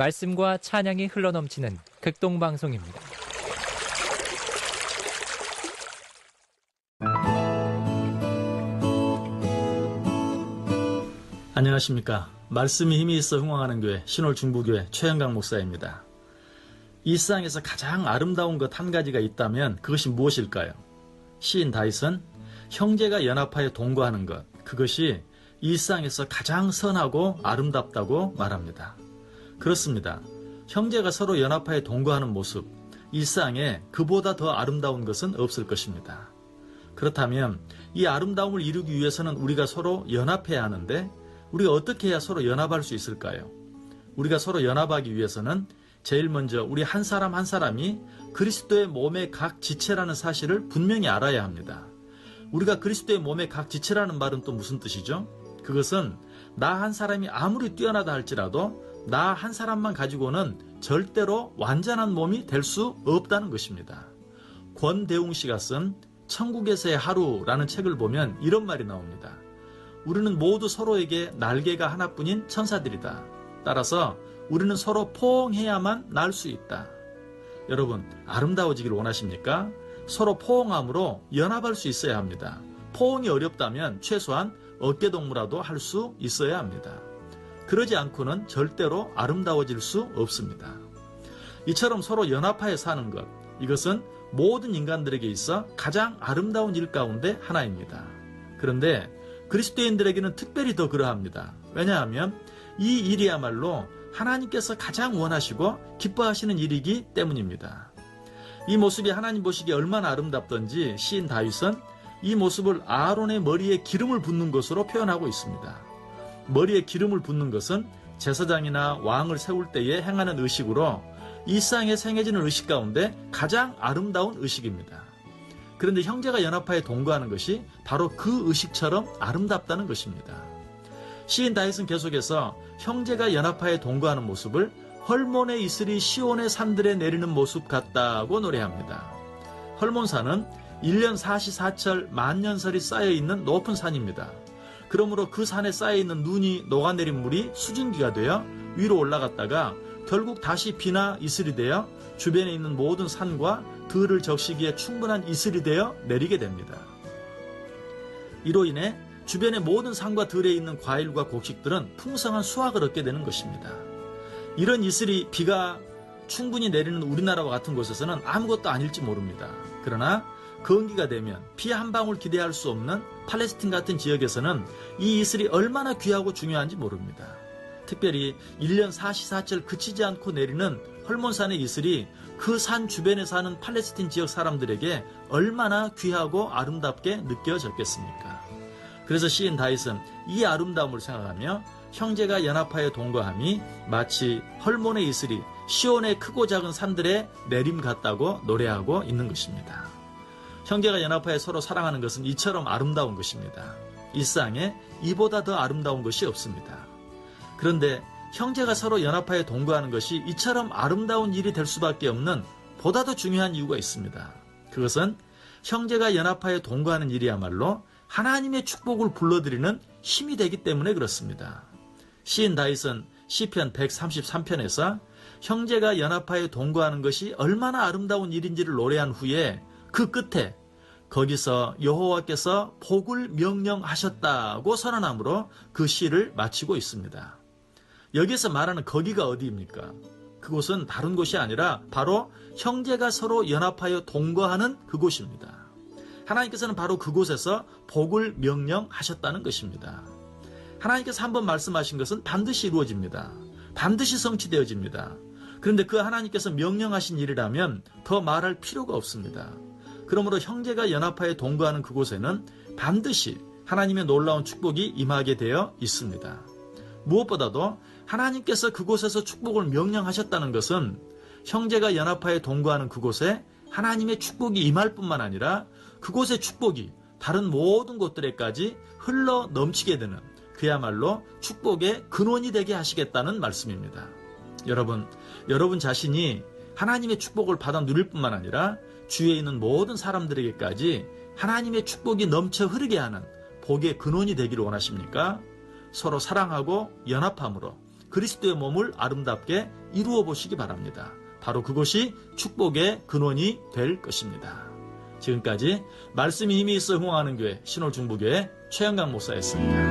말씀과 찬양이 흘러넘치는 극동방송입니다. 안녕하십니까. 말씀이 힘이 있어 흥왕하는 교회 신월 중부교회 최영강 목사입니다. 이 세상에서 가장 아름다운 것 한 가지가 있다면 그것이 무엇일까요? 시인 다윗은 형제가 연합하여 동거하는 것, 그것이 이 세상에서 가장 선하고 아름답다고 말합니다. 그렇습니다. 형제가 서로 연합하여 동거하는 모습, 이 세상에 그보다 더 아름다운 것은 없을 것입니다. 그렇다면 이 아름다움을 이루기 위해서는 우리가 서로 연합해야 하는데 우리가 어떻게 해야 서로 연합할 수 있을까요? 우리가 서로 연합하기 위해서는 제일 먼저 우리 한 사람 한 사람이 그리스도의 몸의 각 지체라는 사실을 분명히 알아야 합니다. 우리가 그리스도의 몸의 각 지체라는 말은 또 무슨 뜻이죠? 그것은 나 한 사람이 아무리 뛰어나다 할지라도 나 한 사람만 가지고는 절대로 완전한 몸이 될 수 없다는 것입니다. 권대웅 씨가 쓴 천국에서의 하루라는 책을 보면 이런 말이 나옵니다. 우리는 모두 서로에게 날개가 하나뿐인 천사들이다. 따라서 우리는 서로 포옹해야만 날 수 있다. 여러분, 아름다워지길 원하십니까? 서로 포옹함으로 연합할 수 있어야 합니다. 포옹이 어렵다면 최소한 어깨동무라도 할 수 있어야 합니다. 그러지 않고는 절대로 아름다워질 수 없습니다. 이처럼 서로 연합하여 사는 것, 이것은 모든 인간들에게 있어 가장 아름다운 일 가운데 하나입니다. 그런데 그리스도인들에게는 특별히 더 그러합니다. 왜냐하면 이 일이야말로 하나님께서 가장 원하시고 기뻐하시는 일이기 때문입니다. 이 모습이 하나님 보시기에 얼마나 아름답던지 시인 다윗은 이 모습을 아론의 머리에 기름을 붓는 것으로 표현하고 있습니다. 머리에 기름을 붓는 것은 제사장이나 왕을 세울 때에 행하는 의식으로 일상에 생겨지는 의식 가운데 가장 아름다운 의식입니다. 그런데 형제가 연합하여 동거하는 것이 바로 그 의식처럼 아름답다는 것입니다. 시인 다윗은 계속해서 형제가 연합하여 동거하는 모습을 헐몬의 이슬이 시온의 산들에 내리는 모습 같다고 노래합니다. 헐몬산은 1년 44철 만년설이 쌓여 있는 높은 산입니다. 그러므로 그 산에 쌓여 있는 눈이 녹아내린 물이 수증기가 되어 위로 올라갔다가 결국 다시 비나 이슬이 되어 주변에 있는 모든 산과 들을 적시기에 충분한 이슬이 되어 내리게 됩니다. 이로 인해 주변의 모든 산과 들에 있는 과일과 곡식들은 풍성한 수확을 얻게 되는 것입니다. 이런 이슬이 비가 충분히 내리는 우리나라와 같은 곳에서는 아무것도 아닐지 모릅니다. 그러나 건기가 되면 피한 방울 기대할 수 없는 팔레스틴 같은 지역에서는 이 이슬이 얼마나 귀하고 중요한지 모릅니다. 특별히 1년 44철 그치지 않고 내리는 헐몬산의 이슬이 그 산 주변에 사는 팔레스틴 지역 사람들에게 얼마나 귀하고 아름답게 느껴졌겠습니까? 그래서 시인 다윗은 이 아름다움을 생각하며 형제가 연합하여 동거함이 마치 헐몬의 이슬이 시온의 크고 작은 산들의 내림 같다고 노래하고 있는 것입니다. 형제가 연합하여 서로 사랑하는 것은 이처럼 아름다운 것입니다. 일상에 이보다 더 아름다운 것이 없습니다. 그런데 형제가 서로 연합하여 동거하는 것이 이처럼 아름다운 일이 될 수밖에 없는 보다 더 중요한 이유가 있습니다. 그것은 형제가 연합하여 동거하는 일이야말로 하나님의 축복을 불러들이는 힘이 되기 때문에 그렇습니다. 시인 다윗은 시편 133편에서 형제가 연합하여 동거하는 것이 얼마나 아름다운 일인지를 노래한 후에 그 끝에 거기서 여호와께서 복을 명령하셨다고 선언함으로 그 시를 마치고 있습니다. 여기서 말하는 거기가 어디입니까? 그곳은 다른 곳이 아니라 바로 형제가 서로 연합하여 동거하는 그곳입니다. 하나님께서는 바로 그곳에서 복을 명령하셨다는 것입니다. 하나님께서 한 번 말씀하신 것은 반드시 이루어집니다. 반드시 성취되어집니다. 그런데 그 하나님께서 명령하신 일이라면 더 말할 필요가 없습니다. 그러므로 형제가 연합하여 동거하는 그곳에는 반드시 하나님의 놀라운 축복이 임하게 되어 있습니다. 무엇보다도 하나님께서 그곳에서 축복을 명령하셨다는 것은 형제가 연합하여 동거하는 그곳에 하나님의 축복이 임할 뿐만 아니라 그곳의 축복이 다른 모든 곳들에까지 흘러 넘치게 되는 그야말로 축복의 근원이 되게 하시겠다는 말씀입니다. 여러분, 여러분 자신이 하나님의 축복을 받아 누릴 뿐만 아니라 주위에 있는 모든 사람들에게까지 하나님의 축복이 넘쳐 흐르게 하는 복의 근원이 되기를 원하십니까? 서로 사랑하고 연합함으로 그리스도의 몸을 아름답게 이루어 보시기 바랍니다. 바로 그것이 축복의 근원이 될 것입니다. 지금까지 말씀이 힘이 있어 흥황하는 교회 신홀중부교회 최영강 목사였습니다.